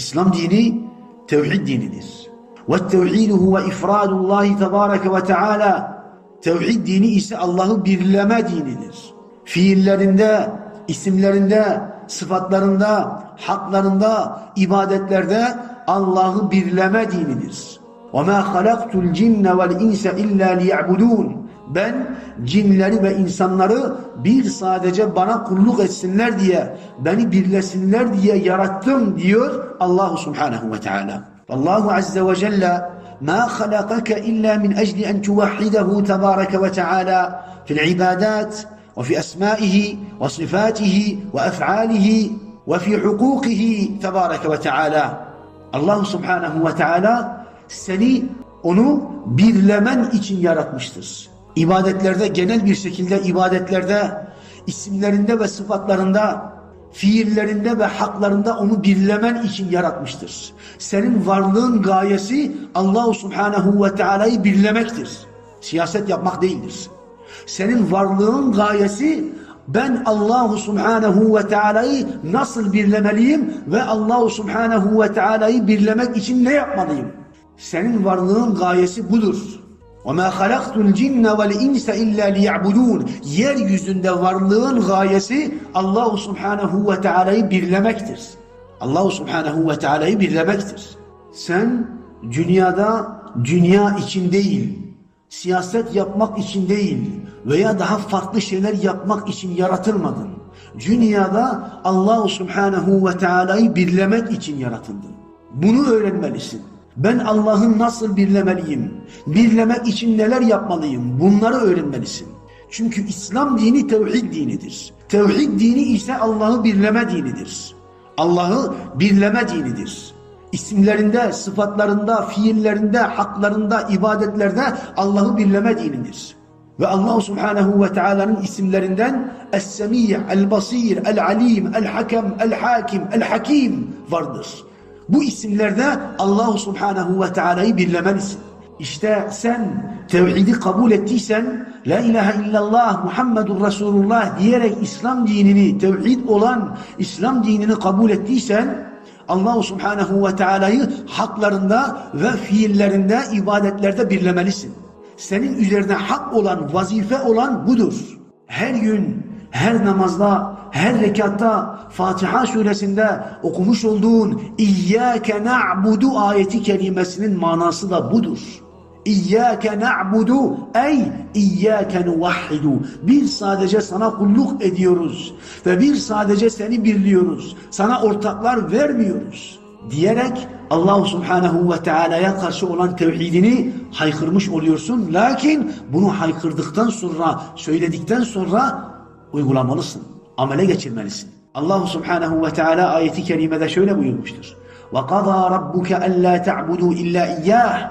İslam dini tevhid dinidir. Ve tevhidu huve ifradullahi tebareke ve teala. Tevhid dini ise Allah'ı birleme dinidir. Fiillerinde, isimlerinde, sıfatlarında, haklarında, ibadetlerde Allah'ı birleme dinidir. وَمَا خَلَقْتُ الْجِنَّ وَالْاِنْسَ اِلَّا لِيَعْبُدُونَ Ben cinleri ve insanları bir sadece bana kulluk etsinler diye, beni birlesinler diye yarattım diyor Allah Subhanahu ve Teala. Allahu Azze ve Celle ما خلقك إلا من أجل أن توحده تبارك وتعالى في العبادات وفي أسمائه وصفاته وأفعاله وفي حقوقه تبارك وتعالى Allah Subhanahu ve Teala seni onu birlemen için yaratmıştır. İbadetlerde genel bir şekilde ibadetlerde isimlerinde ve sıfatlarında fiillerinde ve haklarında onu birlemen için yaratmıştır. Senin varlığın gayesi Allah Subhanahu ve Teala'yı birlemektir. Siyaset yapmak değildir. Senin varlığın gayesi ben Allahu Subhanahu ve Teala'yı nasıl birlemeliyim ve Allahu Subhanahu ve Teala'yı birlemek için ne yapmalıyım? Senin varlığın gayesi budur. وَمَا خَلَقْتُ الْجِنَّ وَالْاِنْسَ اِلَّا لِيَعْبُدُونَ Yeryüzünde varlığın gayesi Allahu Subhanahu ve Teala'yı birlemektir. Allahu Subhanahu ve Teala'yı birlemektir. Sen dünyada dünya için değil, siyaset yapmak için değil veya daha farklı şeyler yapmak için yaratılmadın. Dünyada Allahu Subhanahu ve Teala'yı birlemek için yaratıldın. Bunu öğrenmelisin. Ben Allah'ı nasıl birlemeliyim? Birlemek için neler yapmalıyım? Bunları öğrenmelisin. Çünkü İslam dini tevhid dinidir. Tevhid dini ise Allah'ı birleme dinidir. Allah'ı birleme dinidir. İsimlerinde, sıfatlarında, fiillerinde, haklarında, ibadetlerde Allah'ı birleme dinidir. Ve Allah Subhanahu ve Teala'nın isimlerinden Es-Semî, El-Basîr, El-Alim, El-Hakem, El-Hakim, El-Hakim vardır. Bu isimlerde Allah Subhanahu ve Teala'yı birlemelisin. İşte sen tevhidi kabul ettiysen, La ilahe illallah Muhammedur Resulullah diyerek İslam dinini, tevhid olan İslam dinini kabul ettiysen, Allah Subhanahu ve Teala'yı haklarında ve fiillerinde, ibadetlerde birlemelisin. Senin üzerine hak olan, vazife olan budur. Her gün, her namazda, her rekatta, Fatiha suresinde okumuş olduğun İyyâke na'budu ayeti kelimesinin manası da budur. İyyâke na'budu ey İyyâke nuvahhidu. Bir sadece sana kulluk ediyoruz ve bir sadece seni birliyoruz. Sana ortaklar vermiyoruz diyerek Allah Subhanahu ve Teala'ya karşı olan tevhidini haykırmış oluyorsun. Lakin bunu haykırdıktan sonra, söyledikten sonra uygulamalısın Amele geçirmelisin. Allah Subhanahu ve Teala ayeti kerimede şöyle buyurmuştur. وَقَضَى رَبُّكَ أَلَّا تَعْبُدُوا إِلَّا إِيَّاهِ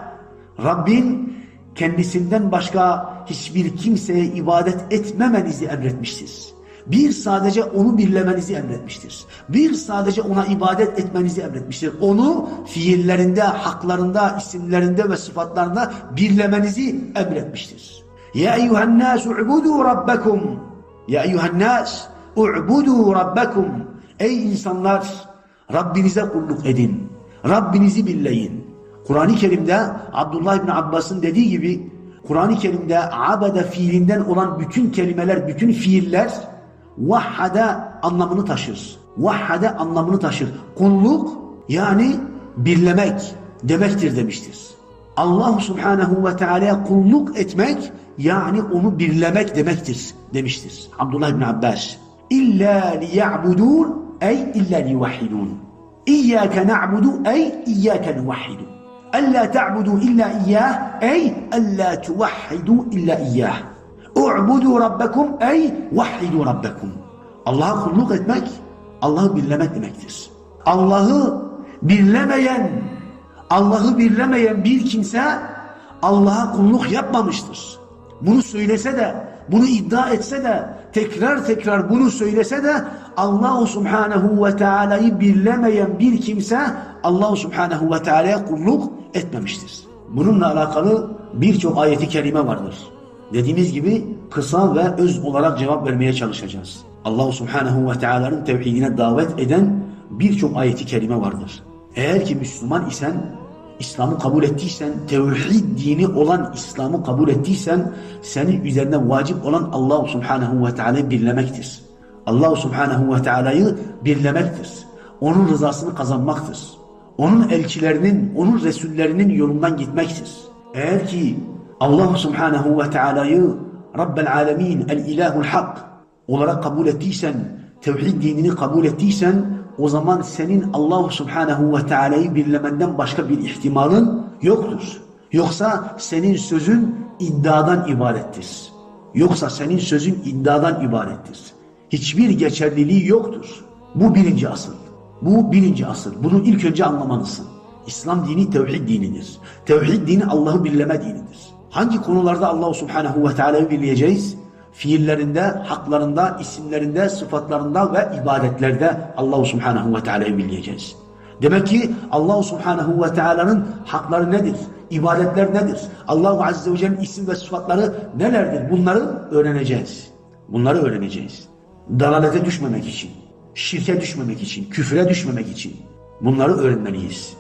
Rabbin kendisinden başka hiçbir kimseye ibadet etmemenizi emretmiştir. Bir sadece onu birlemenizi emretmiştir. Bir sadece ona ibadet etmenizi emretmiştir. Onu fiillerinde, haklarında, isimlerinde ve sıfatlarında birlemenizi emretmiştir. Ya eyyuhen nasu ubudu rabbakum. Ya eyyuhen nas ubudu rabbakum. Ey insanlar Rabbinize kulluk edin. Rabbinizi birleyin. Kur'an-ı Kerim'de Abdullah İbni Abbas'ın dediği gibi Kur'an-ı Kerim'de abede fiilinden olan bütün kelimeler, bütün fiiller vahhade anlamını taşır. Vahhade anlamını taşır. Kulluk yani birlemek demektir demiştir. Allah Subhanahu ve Teala'ya kulluk etmek yani onu birlemek demektir demiştir. Abdullah İbni Abbas. İlla liya'budun ey illa liyuvahhidun. İyyâke na'budu ey iyyâke nuvahhidun. Alla ta'budu illa iyyah ey alla tuvahhidu illa iyyah. U'budu rabbakum ey vahhidu rabbakum. Allah'a kulluk etmek, Allah'ı birlemek demektir. Allah'ı birlemeyen, Allah'ı birlemeyen bir kimse Allah'a kulluk yapmamıştır. Bunu söylese de, bunu iddia etse de, tekrar tekrar bunu söylese de Allah Subhanahu ve Teala'yı birlemeyen bir kimse Allah Subhanahu ve Teala'ya kulluk etmemiştir. Bununla alakalı birçok ayeti kerime vardır. Dediğimiz gibi kısa ve öz olarak cevap vermeye çalışacağız. Allah Subhanahu ve Teala'nın tevhidine davet eden birçok ayeti kerime vardır. Eğer ki Müslüman isen, İslam'ı kabul ettiysen, tevhid dini olan İslam'ı kabul ettiysen, senin üzerine vacip olan Allah Subhanahu ve Teala'yı birlemektir. Allah Subhanahu ve Teala'yı birlemektir. Onun rızasını kazanmaktır. Onun elçilerinin, onun resullerinin yolundan gitmektir. Eğer ki Allah Subhanahu ve Teala'yı Rabbel Alemin, El İlahul Hak olarak kabul ettiysen, tevhid dinini kabul ettiysen, o zaman senin Allah Subhanahu ve Teala'yı birlemenden başka bir ihtimalın yoktur. Yoksa senin sözün iddiadan ibarettir. Yoksa senin sözün iddiadan ibarettir. Hiçbir geçerliliği yoktur. Bu birinci asıl. Bu birinci asıl. Bunu ilk önce anlamalısın. İslam dini tevhid dinidir. Tevhid dini Allah'ı birleme dinidir. Hangi konularda Allah Subhanahu ve Teala'yı birleyeceğiz? Fiillerinde, haklarında, isimlerinde, sıfatlarında ve ibadetlerde Allah Subhanahu ve Teala'yı birleyeceğiz. Demek ki Allah Subhanahu ve Teala'nın hakları nedir? İbadetler nedir? Allah Azze ve Celle'nin isim ve sıfatları nelerdir? Bunları öğreneceğiz. Bunları öğreneceğiz. Dalalete düşmemek için, şirke düşmemek için, küfre düşmemek için bunları öğrenmeliyiz.